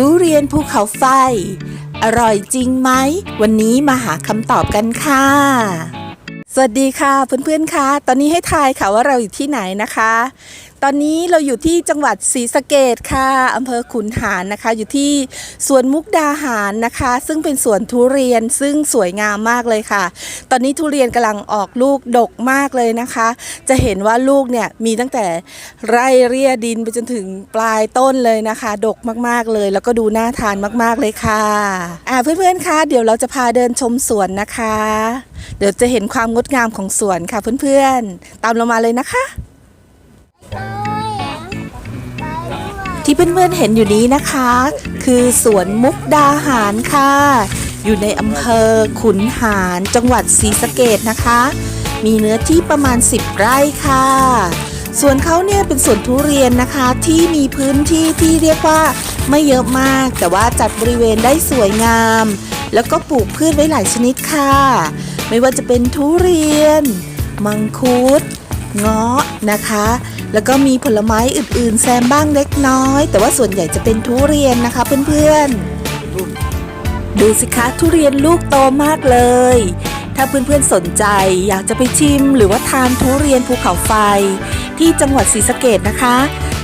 ทุเรียนภูเขาไฟ อร่อยจริงไหม วันนี้มาหาคำตอบกันค่ะ สวัสดีค่ะเพื่อนๆค่ะ ตอนนี้ให้ทายค่ะว่าเราอยู่ที่ไหนนะคะ ตอนนี้เราอยู่ที่จังหวัดศรีสะเกดค่ะอำเภอขุนหารนะคะ อยู่ที่สวนมุกดาหารนะคะ ซึ่งเป็นสวนทุเรียนซึ่งสวยงามมากเลยค่ะ ตอนนี้ทุเรียนกำลังออกลูกดกมากเลยนะคะ จะเห็นว่าลูกเนี่ยมีตั้งแต่ไร่เรียดินไปจนถึงปลายต้นเลยนะคะ ดกมากๆเลย แล้วก็ดูน่าทานมากๆเลยค่ะอ่าเพื่อนๆคะเดี๋ยวเราจะพาเดินชมสวนนะคะ เดี๋ยวจะเห็นความงดงามของสวนค่ะเพื่อนๆ ตามเรามาเลยนะคะ ที่เพื่อนๆเห็นอยู่นี้นะคะ คือสวนมุกดาหารค่ะ อยู่ในอำเภอขุนหารจังหวัดศรีสะเกดนะคะ มีเนื้อที่ประมาณ 10 ไร่ค่ะส่วนเขาเนี่ยเป็นสวนทุเรียนนะคะที่มีพื้นที่ที่เรียกว่าไม่เยอะมาก แต่ว่าจัดบริเวณได้สวยงาม แล้วก็ปลูกพืชไว้หลายชนิดค่ะ ไม่ว่าจะเป็นทุเรียน มังคุด เงาะนะคะ แล้วก็มีผลไม้อื่นๆ แซมบ้างเล็กน้อย แต่ว่าส่วนใหญ่จะเป็นทุเรียนนะคะเพื่อนๆ ดูสิคะทุเรียนลูกโตมากเลย ถ้าเพื่อนๆสนใจอยากจะไปชิมหรือว่าทานทุเรียนภูเขาไฟ ที่จังหวัดศรีสะเกดนะคะ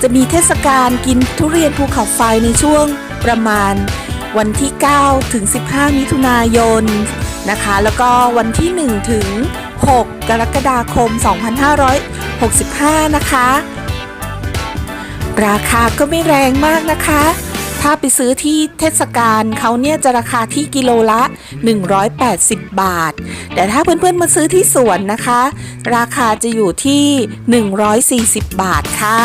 จะมีเทศกาลกินทุเรียนภูเขาไฟในช่วงประมาณวันที่ 9 ถึง 15 มิถุนายนนะคะ แล้วก็วันที่ 1 ถึง6 กรกฎาคม 2565 นะคะ ราคาก็ไม่แรงมากนะคะ ถ้าไปซื้อที่เทศกาลเขาเนี่ยจะราคาที่กิโลละ 180 บาท แต่ถ้าเพื่อนๆมาซื้อที่สวนนะคะ ราคาจะอยู่ที่ 140 บาทค่ะ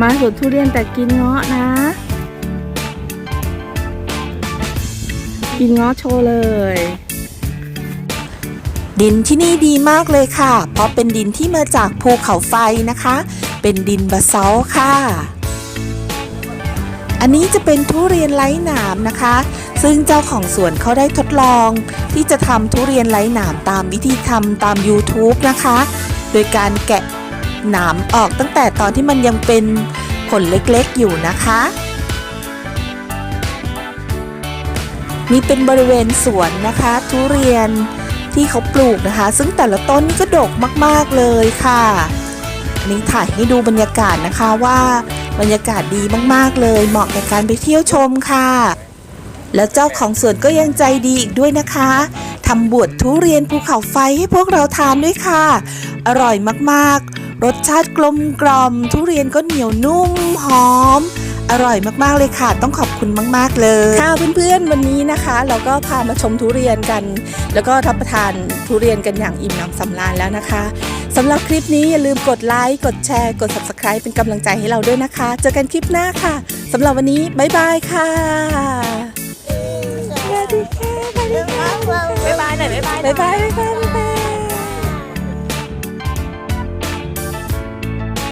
มาสวนทุเรียนแต่กินเงาะนะ กินงาะโชว์เลย ดินที่นี่ดีมากเลยค่ะ เพราะเป็นดินที่มาจากภูเขาไฟนะคะ เป็นดินบาซอลต์ค่ะ อันนี้จะเป็นทุเรียนไร้หนามนะคะ ซึ่งเจ้าของสวนเขาได้ทดลอง ที่จะทำทุเรียนไร้หนามตามวิธีทำตาม YouTube นะคะ โดยการแกะหนามออกตั้งแต่ตอนที่มันยังเป็นผลเล็กๆอยู่นะคะ นี่เป็นบริเวณสวนนะคะ ทุเรียนที่เขาปลูกนะคะ ซึ่งแต่ละต้นนี่ก็ดกมากๆเลยค่ะนนี้ถ่ายให้ดูบรรยากาศนะคะว่าบรรยากาศดีมากๆเลย เหมาะกับการไปเที่ยวชมค่ะ แล้วเจ้าของสวนก็ยังใจดีอีกด้วยนะคะทำบวชทุเรียนภูเขาไฟให้พวกเราทานด้วยค่ะ อร่อยมากๆ รสชาติกลมกล่อม ทุเรียนก็เหนียวนุ่มหอม อร่อยมากๆเลยค่ะ ต้องขอบคุณมาก ๆ เลยค่ะเพื่อนๆวันนี้นะคะ เราก็พามาชมทุเรียนกัน แล้วก็รับประทานทุเรียนกันอย่างอิ่มหนำสำราญแล้วนะคะสำหรับคลิปนี้อย่าลืมกดไลค์กดแชร์ กด subscribe เป็นกำลังใจให้เราด้วยนะคะ เจอกันคลิปหน้าค่ะสำหรับวันนี้บ๊ายบายค่ะสวัสดีค่ะบ๊ายบายหน่อยบ๊ายบายหน่บ๊าอยยบายบ๊ายบายบ๊ายบาย